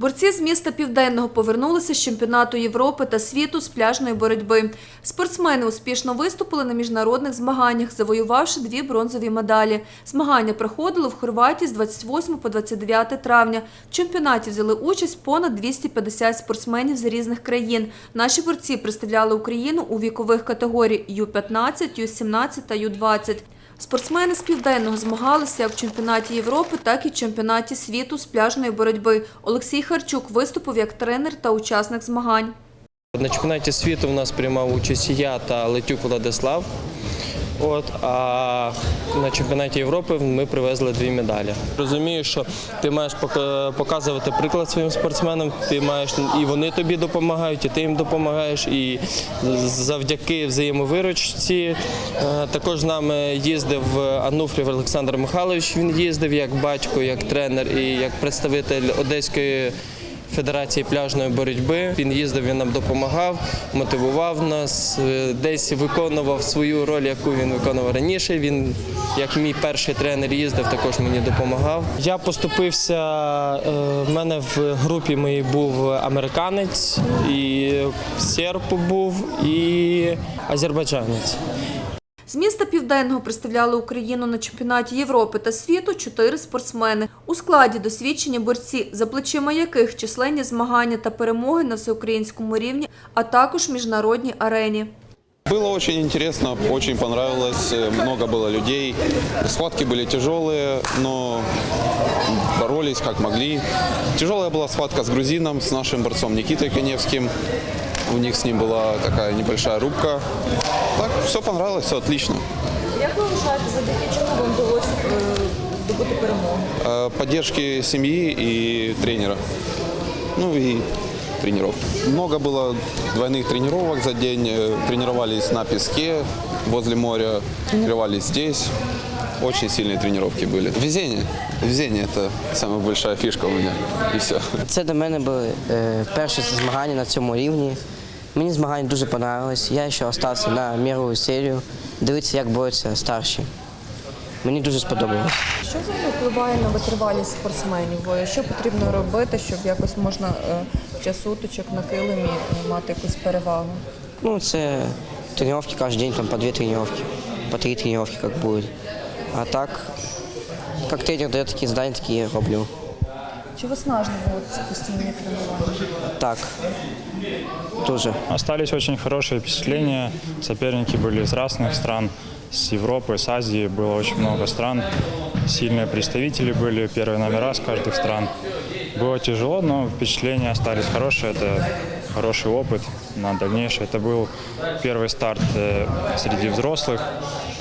Борці з міста Південного повернулися з чемпіонату Європи та світу з пляжної боротьби. Спортсмени успішно виступили на міжнародних змаганнях, завоювавши дві бронзові медалі. Змагання проходили в Хорватії з 28 по 29 травня. В чемпіонаті взяли участь понад 250 спортсменів з різних країн. Наші борці представляли Україну у вікових категоріях Ю-15, Ю-17 та Ю-20. Спортсмени з південного змагалися як в чемпіонаті Європи, так і в чемпіонаті світу з пляжної боротьби. Олексій Харчук виступив як тренер та учасник змагань. На чемпіонаті світу в нас приймав участь я та Летюк Владислав. От, а на чемпіонаті Європи ми привезли дві медалі. Розумію, що ти маєш показувати приклад своїм спортсменам, ти маєш і вони тобі допомагають, і ти їм допомагаєш. І завдяки взаємовиручці е, також з нами їздив Ануфрів Олександр Михайлович. Він їздив як батько, як тренер і як представитель Одеської. Федерації пляжної боротьби. Він їздив, він нам допомагав, мотивував нас, е, десь виконував свою роль, яку він виконував раніше. Він, як мій перший тренер, їздив, також мені допомагав. Я поступився. е, В мене в групі моїй був американець, і серб був, і азербайджанець. З міста Південного представляли Україну на чемпіонаті Європи та світу чотири спортсмени. У складі досвідчені борці, за плечима яких численні змагання та перемоги на всеукраїнському рівні, а також міжнародній арені. Было очень интересно, очень понравилось, э, много было людей. Схватки были тяжелые, но боролись как могли. Тяжелая была схватка с грузином, с нашим борцом Никитой Коневским. У них с ним была такая небольшая рубка. Так, все понравилось, все отлично. Як ви вважаєте, завдяки чому вам вдалося здобути перемогу? Э, Поддержки семьи и тренера. Ну и тренеров. Много было двойных тренировок за день. Э, Тренировались на песке возле моря, тренировались здесь. Очень сильные тренировки были. Везение. Везение – это самая большая фишка у меня. И все. Це для мене були е, перші змагання на цьому рівні. Мені змагання дуже понравилось. Я ще залишився на мірову серію, дивитися, як борються старші. Мені дуже сподобалось. Що впливає на витривалість спортсменів? Що потрібно робити, щоб якось можна е, в час сутичок на килимі е, мати якусь перевагу? Ну, це тренування кожен день, там по дві тренування, по три тренування, як буде. А так, як тренер дає такі завдання, такі я роблю. Чи виснажливо от ці постійні тренування? Так, дуже. Остались очень хорошие впечатления. Соперники были из разных стран, с Европы, с Азии. Было очень много стран. Сильные представители были, первые номера с каждых стран. Было тяжело, но впечатления остались хорошие. Это хороший опыт на дальнейшее. Это был первый старт э, среди взрослых.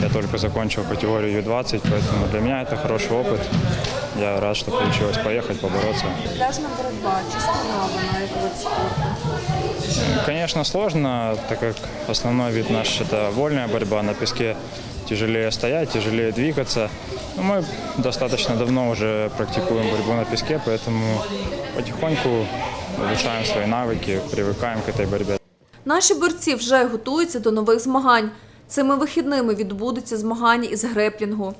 Я только закончил категорию Ю-20, поэтому для меня это хороший опыт. Я рад, что получилось поехать, побороться. Пляжна боротьба, чи складна вона як вид спорту? Конечно, сложно, так как основной вид наш – это вольная борьба. На песке тяжелее стоять, тяжелее двигаться. Но мы достаточно давно уже практикуем борьбу на песке, поэтому потихоньку улучшаем свои навыки, привыкаем к этой борьбе. Наші борці вже готуються до нових змагань. Цими вихідними відбудуться змагання із греплінгу.